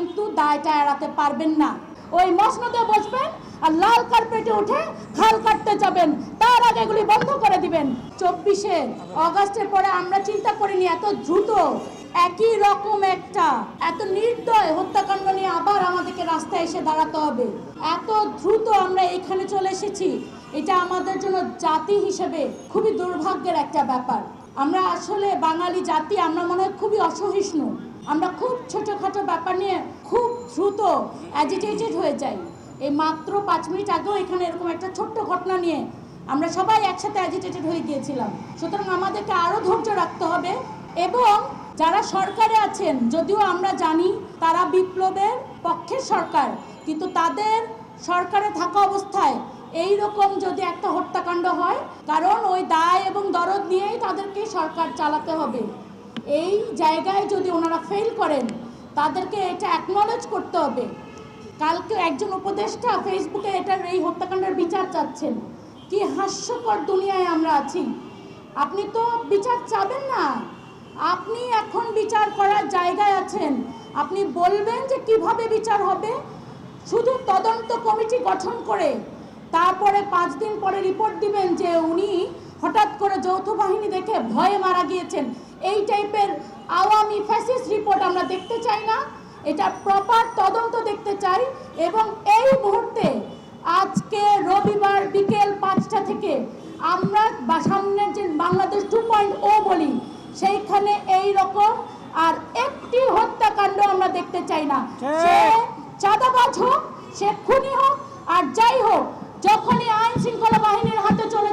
কিন্তু দায়টা এড়াতে পারবেন না। ওই মসনদে বসবেন আর লাল কার্পেটে উঠে খাল কাটতে যাবেন। তার আগে এগুলি বন্ধ করে দিবেন। চব্বিশে অগাস্টের পরে আমরা চিন্তা করিনি, এত দ্রুত। একই রকম একটা, এত নির্দয় হত্যাকাণ্ড নিয়ে আবার আমাদেরকে রাস্তায় এসে দাঁড়াতে হবে। এত দ্রুত আমরা এখানে চলে এসেছি, এটা আমাদের জন্য জাতি হিসেবে খুবই দুর্ভাগ্যের একটা ব্যাপার। আমরা আসলে বাঙালি জাতি, আমরা মনে হয় খুবই অসহিষ্ণু। আমরা খুব ছোটোখাটো ব্যাপার নিয়ে খুব দ্রুত অ্যাজিটেটেড হয়ে যাই। এই মাত্র পাঁচ মিনিট আগেও এখানে এরকম একটা ছোট্ট ঘটনা নিয়ে আমরা সবাই একসাথে অ্যাজিটেটেড হয়ে গিয়েছিলাম। সুতরাং আমাদেরকে আরও ধৈর্য রাখতে হবে এবং যারা সরকারে আছেন, যদিও আমরা জানি তারা বিপ্লবের পক্ষের সরকার, কিন্তু তাদের সরকারে থাকা অবস্থায় এই রকম যদি একটা হত্যাকাণ্ড হয়, কারণ ওই দায় এবং দরদ নিয়েই তাদেরকে সরকার চালাতে হবে। এই জায়গায় যদি ওনারা ফেল করেন, তাদেরকে এটা অ্যাকনলেজ করতে হবে। কালকে একজন উপদেষ্টা ফেসবুকে এটার এই হত্যাকাণ্ডের বিচার চাচ্ছেন। কি হাস্যকর দুনিয়ায় আমরা আছি। আপনি তো বিচার চাবেন না। আপনি এখন বিচার করার জায়গায় আছেন। আপনি বলবেন যে কীভাবে বিচার হবে? শুধু তদন্ত কমিটি গঠন করে, তারপরে পাঁচ দিন পরে রিপোর্ট দিবেন যে উনি হঠাৎ করে যৌথ বাহিনী দেখে ভয়ে মারা গিয়েছেন। এই টাইপের আওয়ামী ফ্যাসিস্ট রিপোর্ট আমরা দেখতে চাই না। এটা প্রপার তদন্ত দেখতে চাই এবং এই মুহূর্তে আজকে রবিবার বিকেল পাঁচটা থেকে আমরা সামনের যে বাংলাদেশ টু পয়েন্ট ও বলি সেইখানে এই রকম আর একটি হত্যাকাণ্ড আমরা দেখতে চাই না। সে চাঁদাবাজ হোক সে খুনি হোক আর যাই হোক যখনই আইন শৃঙ্খলা বাহিনীর হাতে চলে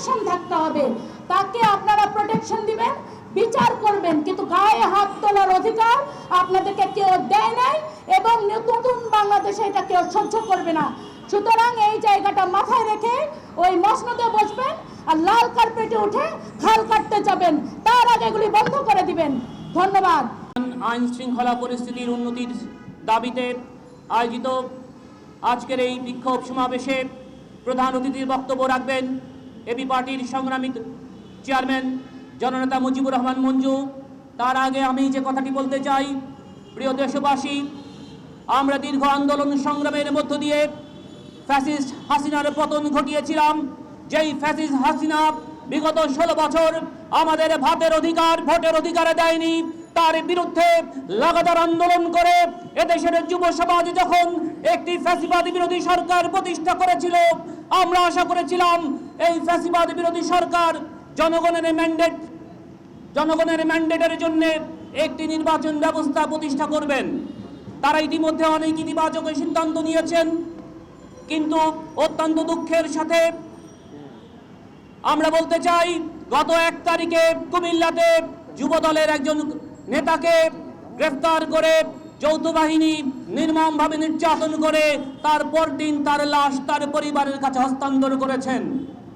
প্রোটেকশন থাকতে হবে। তাকে আপনারা প্রোটেকশন দিবেন, বিচার করবেন। কিন্তু গায়ে হাত তোলার অধিকার আপনাদেরকে কেউ দেয় নাই এবং নতুন বাংলাদেশে এটা কেউ সহ্য করবে না। সুতরাং এই জায়গাটা মাথায় রেখে ওই মসনদে বসবেন আর লাল কার্পেটে উঠে খাল কাটতে যাবেন। তার আগে এগুলি বন্ধ করে দিবেন। ধন্যবাদ। আইন শৃঙ্খলা পরিস্থিতির উন্নতির দাবিতে আয়োজিত আজকের এই বিক্ষোভ সমাবেশে প্রধান অতিথির বক্তব্য রাখবেন এবি পার্টির সংগ্রামী চেয়ারম্যান জননেতা মুজিবুর রহমান মঞ্জু, তার আগে আমি যে কথাটি বলতে চাই, প্রিয় দেশবাসী, আমরা দীর্ঘ আন্দোলন সংগ্রামের মধ্য দিয়ে ফ্যাসিস্ট হাসিনার পতন ঘটিয়েছিলাম। যেই ফ্যাসিস্ট হাসিনা বিগত ষোলো বছর আমাদের ভাতের অধিকার, ভোটের অধিকারে দেয়নি, তার বিরুদ্ধে লাগাতার আন্দোলন করে এদেশের যুব সমাজ যখন একটি ফ্যাসিবাদ বিরোধী সরকার প্রতিষ্ঠা করেছিল, আমরা আশা করেছিলাম এই ফ্যাসিবাদ বিরোধী সরকার জনগণের ম্যান্ডেট জনগণের ম্যান্ডেটের জন্য একটি নির্বাচন ব্যবস্থা প্রতিষ্ঠা করবেন। তারা ইতিমধ্যে অনেক ইতিবাচক সিদ্ধান্ত নিয়েছেন, কিন্তু অত্যন্ত দুঃখের সাথে আমরা বলতে চাই, গত এক তারিখে কুমিল্লাতে যুব দলের একজন নেতাকে গ্রেফতার করে যৌথ বাহিনী নির্মমভাবে নির্যাতন করে তার পরদিন তার লাশ তার পরিবারের কাছে হস্তান্তর করেছেন।